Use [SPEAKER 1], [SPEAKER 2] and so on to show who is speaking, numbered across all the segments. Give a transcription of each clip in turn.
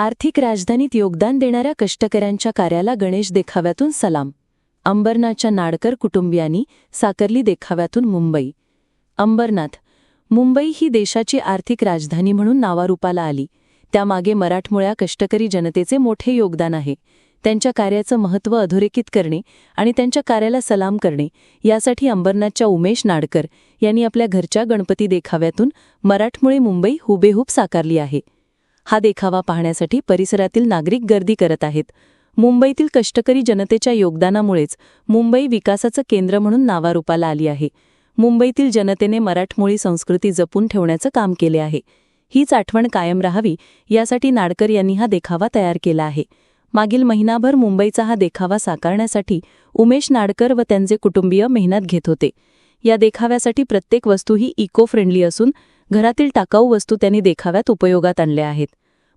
[SPEAKER 1] आर्थिक राजधानीत योगदान देणाऱ्या कष्टकऱ्यांच्या कार्याला गणेश देखाव्यातून सलाम. अंबरनाथच्या नाडकर कुटुंबियांनी साकारली देखाव्यातून मुंबई. अंबरनाथ मुंबई ही देशाची आर्थिक राजधानी म्हणून नावारूपाला आली. त्यामागे मराठमोळ्या कष्टकरी जनतेचे मोठे योगदान आहे. त्यांच्या कार्याचं महत्त्व अधोरेखित करणे आणि त्यांच्या कार्याला सलाम करणे यासाठी अंबरनाथच्या उमेश नाडकर यांनी आपल्या घरच्या गणपती देखाव्यातून मराठमोळे मुंबई हुबेहूब साकारली आहे. हा देखावा पाहण्यासाठी परिसरातील नागरिक गर्दी करत आहेत. मुंबईतील कष्टकरी जनतेच्या योगदानामुळेच मुंबई विकासाचं केंद्र म्हणून नावारूपाला आली आहे. मुंबईतील जनतेने मराठमोळी संस्कृती जपून ठेवण्याचं काम केले आहे. हीच आठवण कायम राहावी यासाठी नाडकर यांनी हा देखावा तयार केला आहे. मागील महिनाभर मुंबईचा हा देखावा साकारण्यासाठी उमेश नाडकर व त्यांचे कुटुंबीय मेहनत घेत होते. या देखाव्यासाठी प्रत्येक वस्तू ही इको फ्रेंडली असून घरातील टाकाऊ वस्तू त्यांनी देखाव्यात उपयोगात आणल्या आहेत.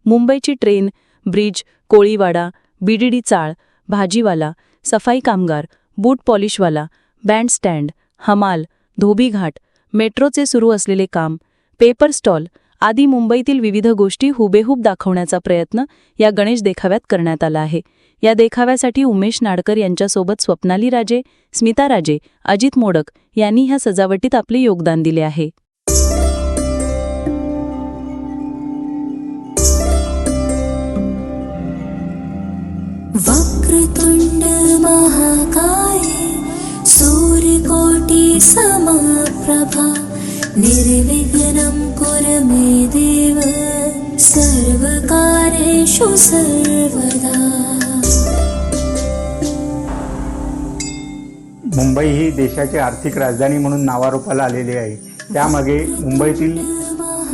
[SPEAKER 1] मुंबईची ट्रेन ब्रिज कोळीवाडा बीडीडी चाळ भाजीवाला सफाई कामगार बूट पॉलिशवाला बँडस्टँड हमाल धोबीघाट मेट्रोचे सुरू असलेले काम पेपर स्टॉल आदी मुंबईतील विविध गोष्टी हुबेहूब दाखवण्याचा प्रयत्न या गणेश देखाव्यात करण्यात आला आहे. या देखाव्यासाठी उमेश नाडकर यांच्यासोबत स्वप्नाली राजे स्मिता राजे अजित मोडक यांनी ह्या सजावटीत आपले योगदान दिले आहे.
[SPEAKER 2] वक्रतुण्ड महाकाय सूर्यकोटि समप्रभा निर्विघ्नं कुर मे देव। सर्वकारेषु सर्वदा।
[SPEAKER 3] मुंबई ही देशाची आर्थिक राजधानी म्हणून नावारूपाला आलेली आहे. त्यामागे मुंबईतील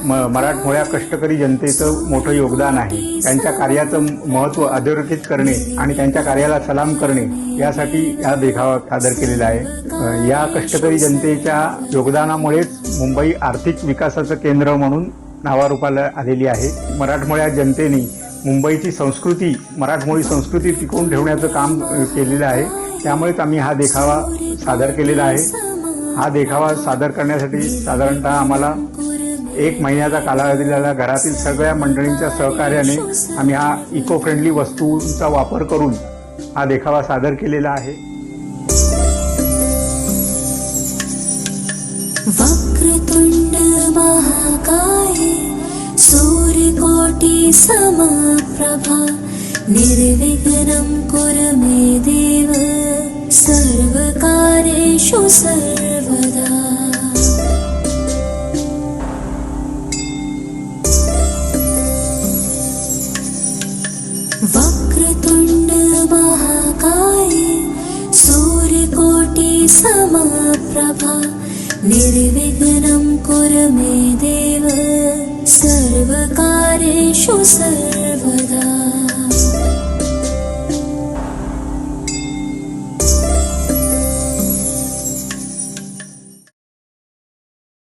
[SPEAKER 3] म मराठमोळ्या कष्टकरी जनतेचं मोठं योगदान आहे. त्यांच्या कार्याचं महत्त्व अधोरेखित करणे आणि त्यांच्या कार्याला सलाम करणे यासाठी हा देखावा सादर केलेला आहे. या कष्टकरी जनतेच्या योगदानामुळेच मुंबई आर्थिक विकासाचं केंद्र म्हणून नावारूपाला आलेली आहे. मराठमोळ्या जनतेने मुंबईची संस्कृती मराठमोळी संस्कृती टिकवून ठेवण्याचं काम केलेलं आहे. त्यामुळेच आम्ही हा देखावा सादर केलेला आहे. हा देखावा सादर करण्यासाठी साधारणतः आम्हाला एक महिन्याचा कालावधी घरातील सगळ्या मंडळींच्या सहकार्याने आम्ही हा इको फ्रेंडली वस्तूंचा वापर करून हा देखावा सादर केलेला आहे.
[SPEAKER 2] वक्रतुंड महाकाय सूर्यकोटी समप्रभा निर्विघ्नं कुर मे देव सर्वकारेषु सर्व समप्रभा निर्विघ्नं कुर मे देव सर्वकारेषु सर्वदा